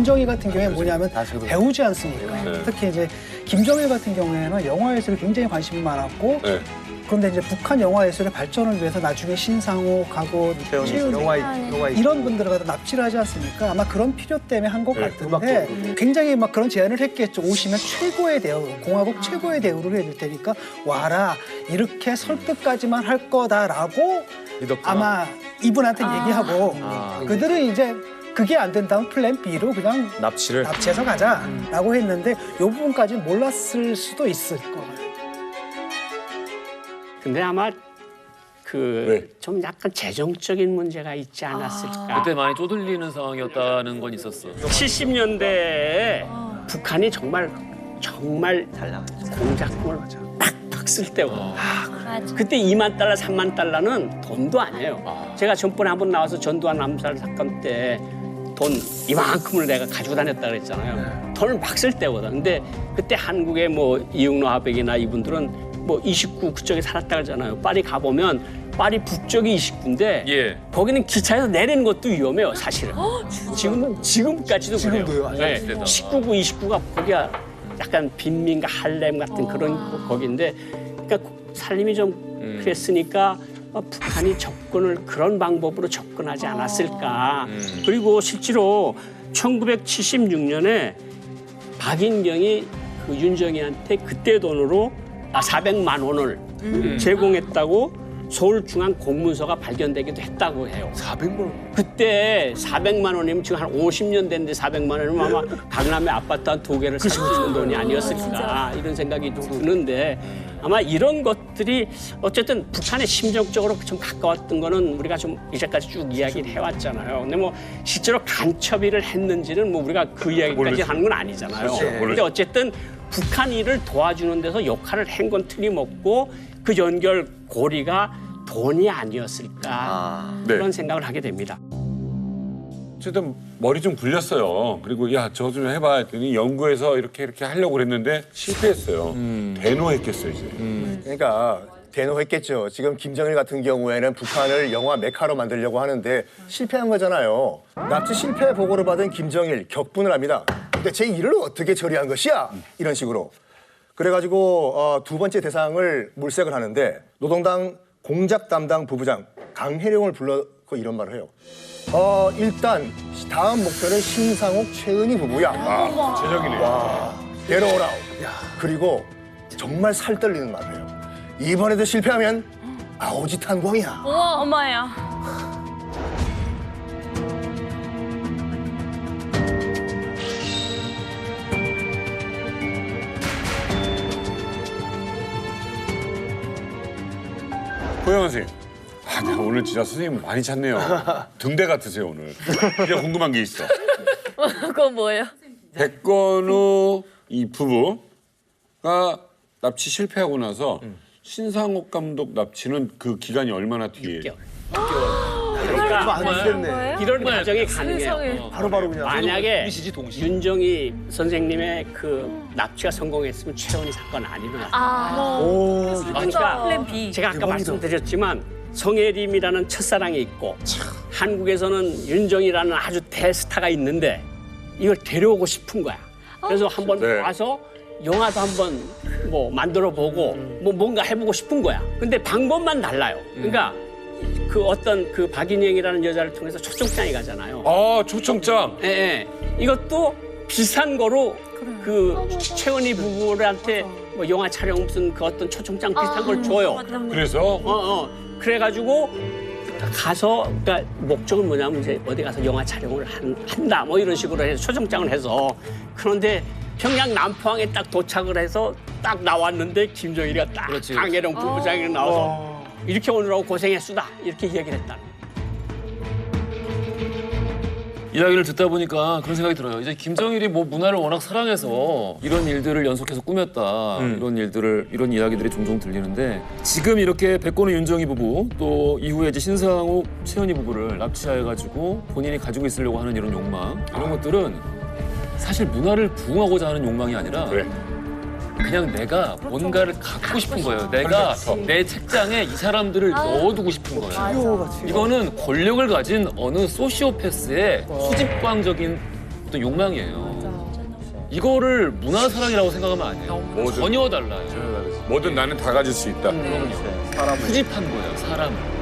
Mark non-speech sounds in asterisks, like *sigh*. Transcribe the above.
윤정희 같은 경우에 뭐냐면 아, 저도. 배우지 않습니까? 네. 특히 이제 김정일 같은 경우에는 영화 예술에 굉장히 관심이 많았고 네. 그런데 이제 북한 영화 예술의 발전을 위해서 나중에 신상호하고 최윤 영화 영화 이런 분들을 갖다 납치를 하지 않습니까? 아마 그런 필요 때문에 한 것 네, 같은데 굉장히 막 그런 제안을 했겠죠. 오시면 최고의 대우, 공화국 최고의 대우를 해줄 테니까 와라 이렇게 설득까지만 할 거다라고 믿었구나. 아마 이분한테 얘기하고 아. 그들은 이제 그게 안 된다면 플랜 B로 그냥 납치를. 납치해서 가자라고 했는데 이 부분까지는 몰랐을 수도 있을 거예요. 근데 아마 그 네. 좀 약간 재정적인 문제가 있지 않았을까. 그때 많이 쪼들리는 상황이었다는 건 있었어. 70년대에 북한이 정말 정말 공작금을 팍팍 쓸 때고 맞아. 그때 2만 달러, 3만 달러는 돈도 아니에요. 제가 전번에 한 번 나와서 전두환 암살 사건 때 돈 이만큼을 내가 가지고 다녔다 그랬잖아요. 돈을 막 쓸 때거든. 근데 그때 한국의 뭐 이응로 하백이나 이분들은 뭐 29 그쪽에 살았다 그러잖아요. 파리 가보면 파리 북쪽이 29인데 예. 거기는 기차에서 내리는 것도 위험해요, 사실은. 지금은 지금까지도 그래요. 지금도요? 네. 시대다. 19구, 29가 거기가 약간 빈민가 할렘 같은 그런 거- 거기인데, 그러니까 살림이 좀 그랬으니까 어, 북한이 접근을 그런 방법으로 접근하지 않았을까. 그리고 실제로 1976년에 박인경이 그 윤정이한테 그때 돈으로 아 400만 원을 제공했다고 서울중앙 공문서가 발견되기도 했다고 해요. 400만 원. 그때 400만 원이면 지금 한 50년 됐는데 400만 원이면 아마 강남에 아파트 한 두 개를 살수 있는 돈이 아니었을까 이런 생각이 드는데 아마 이런 것들이 어쨌든 북한의 심정적으로 좀 가까웠던 거는 우리가 좀 이제까지 쭉 이야기를 해왔잖아요. 근데 뭐 실제로 간첩일을 했는지는 뭐 우리가 그 이야기까지 모르죠. 하는 건 아니잖아요. 그렇죠. 근데. 어쨌든 북한 일을 도와주는 데서 역할을 한 건 틀림없고 그 연결 고리가 돈이 아니었을까 네. 그런 생각을 하게 됩니다. 어쨌든 머리 좀 굴렸어요. 그리고 야 저 좀 해봐 했더니 연구해서 이렇게 이렇게 하려고 그랬는데 실패했어요. 대노했겠어요 이제. 그러니까 대노했겠죠. 지금 김정일 같은 경우에는 북한을 영화 메카로 만들려고 하는데 실패한 거잖아요. 납치 실패 보고를 받은 김정일 격분을 합니다. 근데 제 일을 어떻게 처리한 것이야? 이런 식으로. 그래가지고 어, 두 번째 대상을 물색을 하는데 노동당 공작 담당 부부장 강혜룡을 불러서 이런 말을 해요. 어, 일단 다음 목표는 신상옥 최은희 부부야. 아, 제적이네. 와, 데려오라오. 그리고 정말 살 떨리는 말을 해요. 이번에도 실패하면 아오지 탄광이야. 우와, 엄마야. 고영 선생 님. 아, 나 오늘 진짜 선생님 많이 찾네요. *laughs* 등대 같으세요 오늘. 진짜 궁금한 게 있어. *laughs* 그건 뭐예요? 백건우 이 부부가 납치 실패하고 나서 신상옥 감독 납치는 그 기간이 얼마나 뒤에? 6개월. 그러니까 안 됐네. 이런 과정이 가능해요. 세상에. 바로바로 그냥. 만약에. 윤정이 선생님의 그 납치가 성공했으면 최원이 사건 안 일어났어요. 아, 오, 그러니까 플랜 B. 제가 아까. 말씀드렸지만 성혜림이라는 첫사랑이 있고 한국에서는 윤정이라는 아주 대스타가 있는데 이걸 데려오고 싶은 거야. 그래서 한번 네. 와서 영화도 한번 뭐 만들어 보고 뭐 뭔가 해보고 싶은 거야. 근데 방법만 달라요. 그러니까 그 어떤 그 박인영이라는 여자를 통해서 초청장이 가잖아요. 아 초청장. 예, 예. 이것도 비슷한 거로 그 최원희 부부한테 뭐 영화 촬영 무슨 그 어떤 초청장 비슷한 걸 줘요. 그래서 어, 어. 그래가지고 가서 그러니까 목적은 뭐냐면 이제 어디 가서 영화 촬영을 한, 한다 뭐 이런 식으로 해서 초청장을 해서 그런데 평양 남포항에 딱 도착을 해서 딱 나왔는데 김정일이가 딱 그렇지. 강혜령 부부장이 나와서 이렇게 오느라고 고생했수다 이렇게 이야기를 했다. 이야기를 듣다 보니까 그런 생각이 들어요. 이제 김정일이 뭐 문화를 워낙 사랑해서 이런 일들을 연속해서 꾸몄다. 이런 일들을 이런 이야기들이 종종 들리는데 지금 이렇게 백건우 윤정희 부부 또 이후에 이제 신상욱 최은희 부부를 납치해가지고 본인이 가지고 있으려고 하는 이런 욕망 이런 것들은 사실 문화를 부흥하고자 하는 욕망이 아니라 그래. 그냥 내가 뭔가를 갖고 싶은 거예요. 내가 내 책장에 이 사람들을 넣어두고 싶은 거예요. 이거는 권력을 가진 어느 소시오패스의 수집광적인 어떤 욕망이에요. 이거를 문화 사랑이라고 생각하면 안 돼요. 뭐든. 전혀 달라요. 뭐든 나는 다 가질 수 있다. 그럼요. 수집한 거예요, 사람을.